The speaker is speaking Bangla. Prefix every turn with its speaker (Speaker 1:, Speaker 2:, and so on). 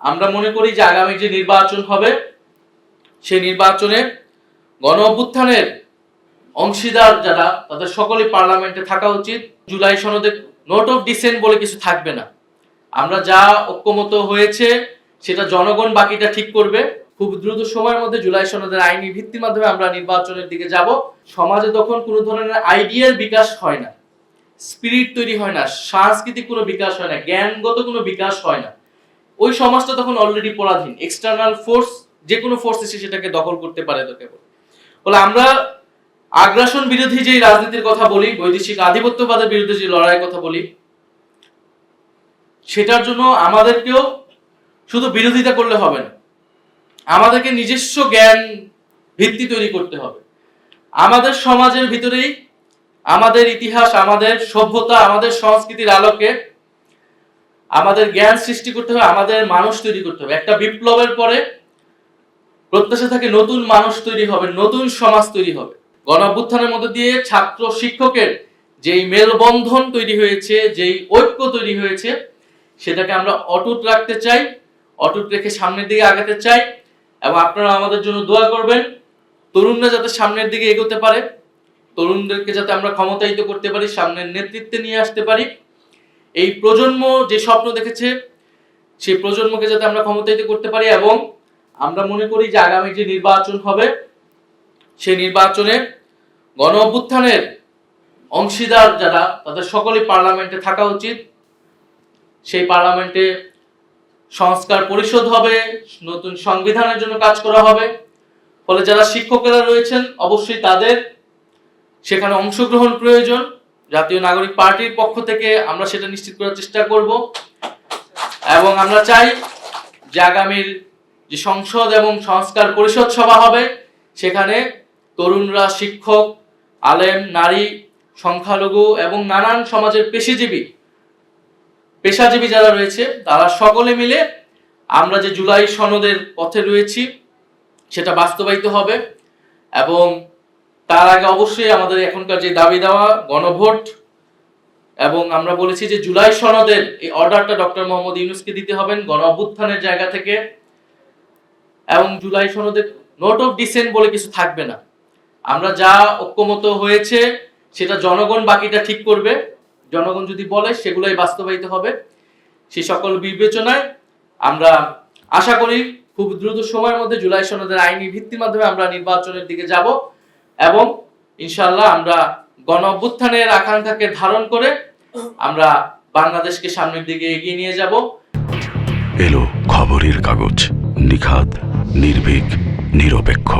Speaker 1: আমরা মনে করি যে আগামী যে নির্বাচন হবে, সেই নির্বাচনে গণ অভ্যুত্থানের অংশীদার যারা, তাদের সকলেই পার্লামেন্টে থাকা উচিত। জুলাই সনদে নোট অফ ডিসেন্ট বলে কিছু থাকবে না। আমরা যা ঐক্যমত হয়েছে, সেটা জনগণ বাকিটা ঠিক করবে। খুব দ্রুত সময়ের মধ্যে জুলাই সনদের আইনি ভিত্তির মাধ্যমে আমরা নির্বাচনের দিকে যাব। সমাজে তখন কোনো ধরনের আইডিয়ার বিকাশ হয় না। স্পিরিট তৈরি হয় না। সাংস্কৃতিক কোনো বিকাশ হয় না। জ্ঞানগত কোনো বিকাশ হয় না। ওই সমাজটা তখন অলরেডি পরাধীন এক্সটার্নাল ফোর্স যে কোনো ফোর্স এসে সেটাকে দখল করতে পারে তো কেবল। বলে আমরা আগ্রাসন বিরোধী যে রাজনীতির কথা বলি, বৈদেশিক আধিপত্যবাদের বিরুদ্ধে যে লড়াইয়ের কথা বলি, সেটার জন্য আমাদেরকেও শুধু বিরোধিতা করলে হবে না, আমাদেরকে নিজস্ব জ্ঞান ভিত্তি তৈরি করতে হবে। আমাদের সমাজের ভিতরেই আমাদের ইতিহাস, আমাদের সভ্যতা, আমাদের সংস্কৃতির আলোকে আমাদের জ্ঞান সৃষ্টি করতে হবে, আমাদের মানুষ তৈরি করতে হবে। একটা বিপ্লবের পরে প্রত্যাশা থাকে নতুন মানুষ তৈরি হবে, নতুন সমাজ তৈরি হবে। গণ অভ্যুত্থানের মধ্যে দিয়ে ছাত্র শিক্ষকের যেই মেলবন্ধন তৈরি হয়েছে, যেই ঐক্য তৈরি হয়েছে, সেটাকে আমরা অটুট রাখতে চাই, অটুট রেখে সামনের দিকে আগাতে চাই এবং আপনারা আমাদের জন্য দোয়া করবেন, তরুণরা যাতে সামনের দিকে এগোতে পারে, তরুণদেরকে যাতে আমরা ক্ষমতায়িত করতে পারি, সামনের নেতৃত্বে নিয়ে আসতে পারি। এই প্রজন্ম যে স্বপ্ন দেখেছে, সেই প্রজন্মকে যাতে আমরা ক্ষমতায়িত করতে পারি এবং আমরা মনে করি যে আগামী যে নির্বাচন হবে, সেই নির্বাচনে গণ অভ্যুত্থানের অংশীদার যারা, তাদের সকলেই পার্লামেন্টে থাকা উচিত। সেই পার্লামেন্টে সংস্কার পরিষদ হবে, নতুন সংবিধানের জন্য কাজ করা হবে। ফলে যারা শিক্ষকেরা রয়েছেন, অবশ্যই তাদের সেখানে অংশগ্রহণ প্রয়োজন। জাতীয় নাগরিক পার্টির পক্ষ থেকে আমরা সেটা নিশ্চিত করার চেষ্টা করব। এবং আমরা চাই যে আগামীর যে সংসদ এবং সংস্কার পরিষদ সভা হবে, সেখানে তরুণরা শিক্ষক, আলেম, নারী, সংখ্যালঘু এবং নানান সমাজের পেশিজীবী, পেশাজীবী যারা রয়েছে, তারা সকলে মিলে আমরা যে জুলাই সনদের পথে রয়েছি, সেটা বাস্তবায়িত হবে এবং তার আগে অবশ্যই আমাদের এখনকার যে দাবি দেওয়া, গণভোট, এবং আমরা বলেছি যে জুলাই সনদের এই অর্ডারটা ডক্টর মোহাম্মদ ইউনুসকে দিতে হবেন গণ অভ্যুত্থানের জায়গা থেকে। এবং জুলাই সনদের নোট অফ ডিসেন্ট বলে কিছু থাকবে না। আমরা যা ঐক্যমত হয়েছে, সেটা জনগণ বাকিটা ঠিক করবে। জনগণ যদি বলে, সেগুলোই বাস্তবায়িত হবে। সেই সকল বিবেচনায় আমরা আশা করি খুব দ্রুত সময়ের মধ্যে জুলাই সনদের আইনি ভিত্তির মাধ্যমে আমরা নির্বাচনের দিকে যাব। এবং ইনশাল্লাহ আমরা গণ অভ্যুত্থানের আকাঙ্ক্ষাকে ধারণ করে আমরা বাংলাদেশকে সামনের দিকে এগিয়ে নিয়ে যাব।
Speaker 2: এলো খবরের কাগজ, নিখাদ, নির্ভীক, নিরপেক্ষ।